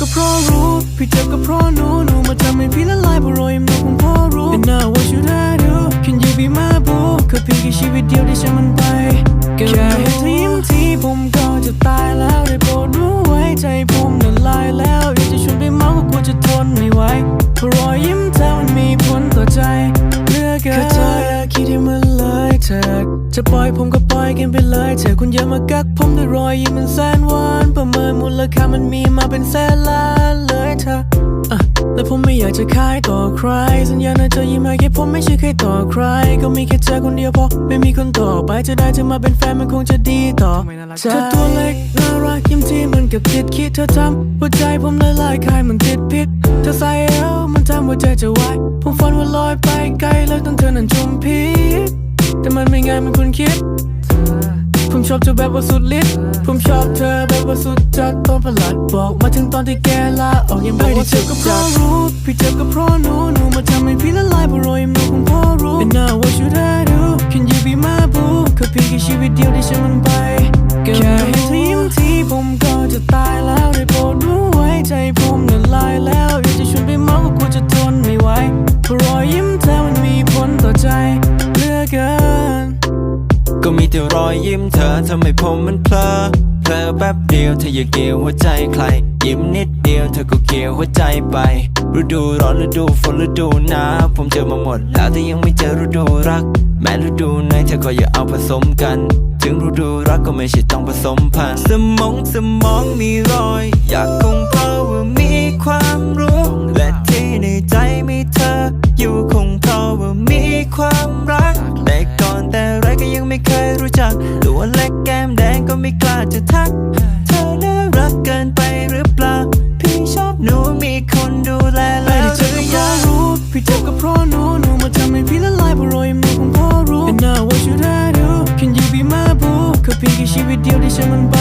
ก็เพราะรู้พี่เจ็บก็เพราะหนูหนูมาทำให้พี่ละลายเพราะรอยยิ้มหนูคงพอรู้ And now what should I do Can you be my boo แค่เพียงแค่ชีวิตเดียวที่ฉันมันไปแค่เห็นเธอยิ้มทีผมก็จะตายแล้วได้โปรดรู้ไว้ใจผมละลายแล้วอยากจะชวนไปเมาก็กลัวจะทนไม่ไหวเพราะรอยยิ้มเธอมันมีผลต่อใจเหลือเกินแค่เธออยาคิดให้มันเลยเธอจะปล่อยผมก็ปล่อยกันไปเลยเธอคุณอย่ามากักผมด้วยรอยยิ้มมันแสนหวาน ค่ามันมีมาเป็นแสนล้านเลยเธออะและผมไม่อยากจะขายต่อใคร สัญญานะเธอยิ้มให้แค่ผมไม่ใช่ใครต่อใคร ก็มีแค่เธอคนเดียวพอไม่มีคนต่อไปจะได้เธอมาเป็นแฟนมันคงจะดีต่อเธอตัวเล็กน่ารักยิ้มที่มันกับติดคิดเธอทำหัวใจผมละลายคายมันติดพิษเธอใส่เอวมันทำหัวใจจะวายผมฝันว่าลอยไปไกลแล้วต้องเธอนั้นจุมพิษแต่มันไม่ง่ายเหมันคุณคิดผม ชอบเธอแบบว่าสุดฤทธิ์ผมชอบเธอแบบว่าสุดจัดตอนประหลาดบอกมาถึงตอนที่แกลาออกยังบอกว่าเจ็บก็เพราะรู้พี่เจ็บก็เพราะหนูหนูมาทำให้พี่ละลายเพราะรอยมือของพ่อรู้ And now what should I do Can you be my boo ค่เพียงแค่ชีวิตเดียวที่ฉันมันไปแค่ ก็มีแต่รอยยิ้มเธอทำให้ผมมันเพลอเพลอแป๊บเดียวเธออย่าเกี่ยวหัวใจใคร ยิ้มนิดเดียวเธอก็เกี่ยวหัวใจไปฤดูร้อนฤดูฝนฤดูหนาวผมเจอมาหมดแล้วแต่ยังไม่เจอฤดูรัก แม้ฤดูไหนเธอก็อย่าเอาผสมกัน ถึงฤดูรักก็ไม่ใช่ต้องผสมพันสมองสมองมีรอย อยากคงเพราะว่ามีความรู้และที่ในใจ ไม่กล้าจะทัก เธอน่ารักเกินไปหรือเปล่า พี่ชอบหนูมีคนดูแลไม่แล้วได้หเจ็บรือยังก็เพราะรู้พี่เจ็บก็เพราะหนูหนูมาทำให้พี่ละลายเพราะรอยยิ้มหนูคงพอรู้ And now what should I do Can you be my boo แค่เพียงแค่ชีวิตเดียวที่ฉันมันไป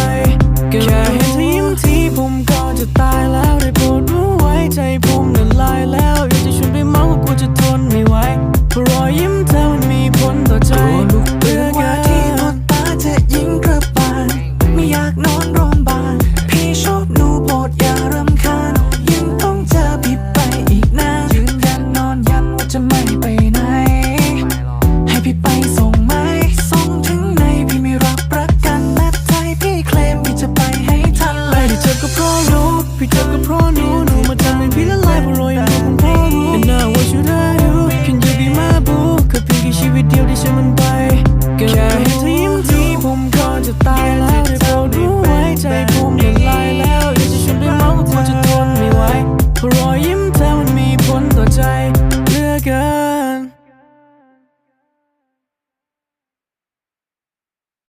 แค่เห็นเธอยิ้มทีผมก็จะตายแล้วได้โปรดรู้ไว้ใจผมละลายแล้วอยากจะชวนไปเมาก็กลัวจะทนไม่ไหว